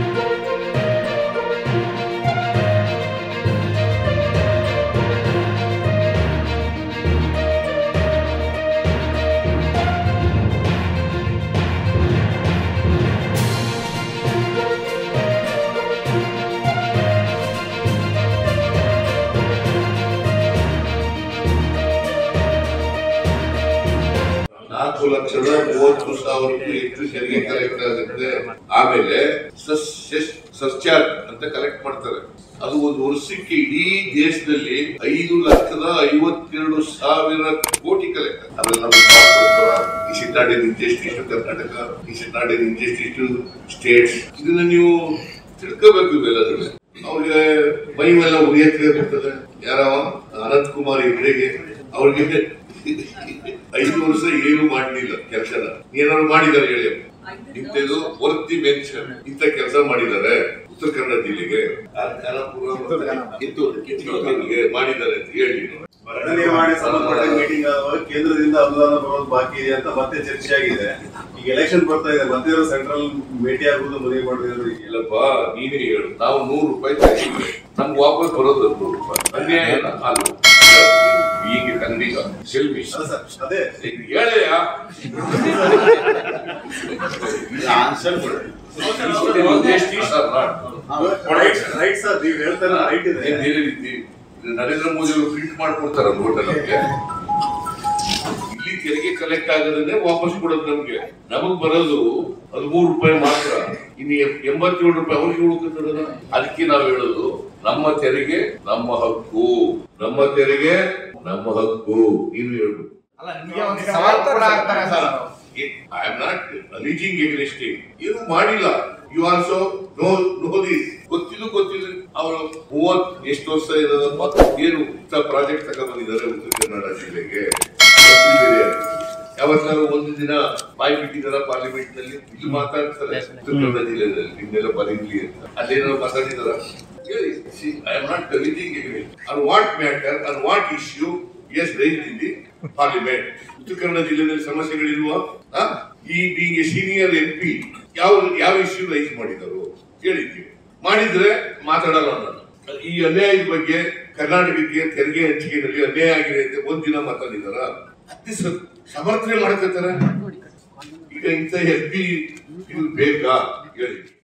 Thank you. ನಾಲ್ಕು ಲಕ್ಷದ ಮೂವತ್ತು ಸಾವಿರಕ್ಕೂ ಹೆಚ್ಚು ತೆರಿಗೆ ಕಲೆಕ್ಟ್ ಆಗುತ್ತೆ. ಆಮೇಲೆ ಸರ್ಚಾರ್ಜ್ ಅಂತ ಕಲೆಕ್ಟ್ ಮಾಡ್ತಾರೆ. ಅದು ಒಂದು ವರ್ಷಕ್ಕೆ ಇಡೀ ದೇಶದಲ್ಲಿ ಐದು ಲಕ್ಷದ ಐವತ್ತೆರಡು ಸಾವಿರ ಕೋಟಿ ಕಲೆಕ್ಟ್ ಅದ್ರಲ್ಲಿ ನಮ್ಗೆ ಪಾಸ್ ಕೊಡ್ತಾರ. ಈ ಸಿಟ್ ನಾಟ್ ಇಷ್ಟು ಕರ್ನಾಟಕ, ಈ ಸಿಟ್ ನಾಟ್ ಇನ್ ಇಷ್ಟು ಸ್ಟೇಟ್ಸ್ ಇದನ್ನ ನೀವು ತಿಳ್ಕೋಬೇಕು ಇವೆಲ್ಲದ್ರೆ ಅವ್ರಿಗೆ ಮೈ ಮೇಲೆ ಉರಿಯಕ್ಕೆ ಬರ್ತದೆ. ಯಾರವ? ಅನಂತ್ ಕುಮಾರ್ ಹೆಗ್ಡೆಗೆ. ಅವ್ರಿಗೆ ಐದು ವರ್ಷ ಏನು ಮಾಡಲಿಲ್ಲ ಕೆಲಸನ. ಏನಾದ್ರು ಮಾಡಿದಾರೆ ಹೇಳಿ ಇಂಥದ್ದು ವರ್ತಿ ಮೆನ್ಷನ್. ಇಂಥ ಕೆಲಸ ಮಾಡಿದ್ದಾರೆ ಉತ್ತರ ಕನ್ನಡ ಜಿಲ್ಲೆಗೆ. ಕಿತ್ತೂರಿಗೆ ಮಾಡಿದ್ದಾರೆ ಅಂತ ಹೇಳಿ. ಎರಡನೇ ಮಾಡಿ ಸಂಬಂಧಪಟ್ಟ ಮೀಟಿಂಗ್ ಕೇಂದ್ರದಿಂದ ಅನುದಾನ ಬರೋದು ಬಾಕಿ ಇದೆ ಅಂತ ಮತ್ತೆ ಚರ್ಚೆ ಆಗಿದೆ. ಈಗ ಎಲೆಕ್ಷನ್ ಬರ್ತಾ ಇದೆ. ಮತ್ತೆ ಸೆಂಟ್ರಲ್ ಭೇಟಿ ಆಗುವುದು ಮದುವೆ ಮಾಡಿದ್ರು ಇಲ್ಲಪ್ಪ ನೀನೇ ಹೇಳು. ನಾವು ನೂರು ರೂಪಾಯಿ ನಮ್ಗೆ ವಾಪಸ್ ಬರೋದು ನೂರು ರೂಪಾಯಿ. ಅನ್ಯಾಯ ಅಲ್ಲ. ಈಗ. ಅದೇ. ಆನ್ಸರ್ ರೈಟ್ ಸರ್ ನೀವು ಹೇಳ್ತಾರೆ ಇದೆ. ನರೇಂದ್ರ ಮೋದಿ ಅವರು ಪ್ರಿಂಟ್ ಮಾಡ್ಕೊಡ್ತಾರ ನೋಟ ನಮ್ಗೆ. ಇಲ್ಲಿ ತೆರಿಗೆ ಕಲೆಕ್ಟ್ ಆಗದನ್ನೇ ವಾಪಸ್ ಕೊಡೋದು ನಮ್ಗೆ. ನಮಗ್ ಬರೋದು ಹದಿಮೂರು ರೂಪಾಯಿ ಮಾತ್ರ. ಇನ್ನು ಎಂಬತ್ತೇಳು ರೂಪಾಯಿ ಅವ್ರಿಗೆ ಉಳ್ಕೊತದ ಅದಕ್ಕೆ ನಾವು ಹೇಳೋದು ನಮ್ಮ ತೆರಿಗೆ ನಮ್ಮ ಹಕ್ಕು. ನಮ್ಮ ತೆರಿಗೆ ನಮ್ಮ ಹಕ್ಕು ನೀನು ಹೇಳು ಅಲ್ಲ ನಿಮಗೆ ಒಂದು ಸವಾಲ್ ಕೂಡ ಆಗ್ತಾರೆ sir I am not alleging against ಏನು ಮಾಡಿಲ್ಲ. You also know know this ಗೊತ್ತಿದ್ದು ಗೊತ್ತಿಲ್ಲ. ಅವರು ಮೂವತ್ ಎಷ್ಟು ವರ್ಷ ಇರೋದಪ್ಪ ಏನು ಇಂಥ ಪ್ರಾಜೆಕ್ಟ್ ತಗೊಂಡ್ಬಂದಿದ್ದಾರೆ ಉತ್ತರ ಕನ್ನಡ ಜಿಲ್ಲೆಗೆ. ಯಾವತ್ತಾರು ಒಂದು ದಿನ ಬಾಯಿ ಬಿಟ್ಟಿದಾರ ಪಾರ್ಲಿಮೆಂಟ್ನಲ್ಲಿ? ಇಲ್ಲಿ ಮಾತಾಡ್ತಾರೆ. ಉತ್ತರ ಕನ್ನಡ ಜಿಲ್ಲೆಯಲ್ಲಿ. ನಿನ್ನೆಲ್ಲ ಬರೀಲಿ ಅಂತ. ಅಲ್ಲೇನಾದ್ರು ಮಾತಾಡಿದಾರ ಹೇಳಿ I am not alleging against on what matter on what issue is raise in the parliament Uttara Kannada ಜಿಲ್ಲೆಯಲ್ಲಿ ಸಮಸ್ಯೆಗಳಿಲ್ವಾ? ಈ being a senior M P ಯಾವ ಯಾವ ಇಶ್ಯೂ ರೈಸ್ ಮಾಡಿದರು? ಕೇಳಿದ್ದೀವಿ ಮಾಡಿದ್ರೆ ಮಾತಾಡಲ್ಲ ನಾನು. ಈ ಅನ್ಯಾಯದ ಬಗ್ಗೆ ಕರ್ನಾಟಕಕ್ಕೆ ತೆರಿಗೆ ಹಂಚಿಕೆಯಲ್ಲಿ ಅನ್ಯಾಯ ಆಗಿದೆ ಅಂತ ಒಂದಿನ ದಿನ ಮಾತಾಡಿದಾರ? ಅತಿ ಸಮರ್ಥನೆ ಮಾಡ್ಕೊತಾರ ಈಗ ಇಂಥ ಎಂ ಪಿ ಬೇಕಾ? ಹೇಳಿ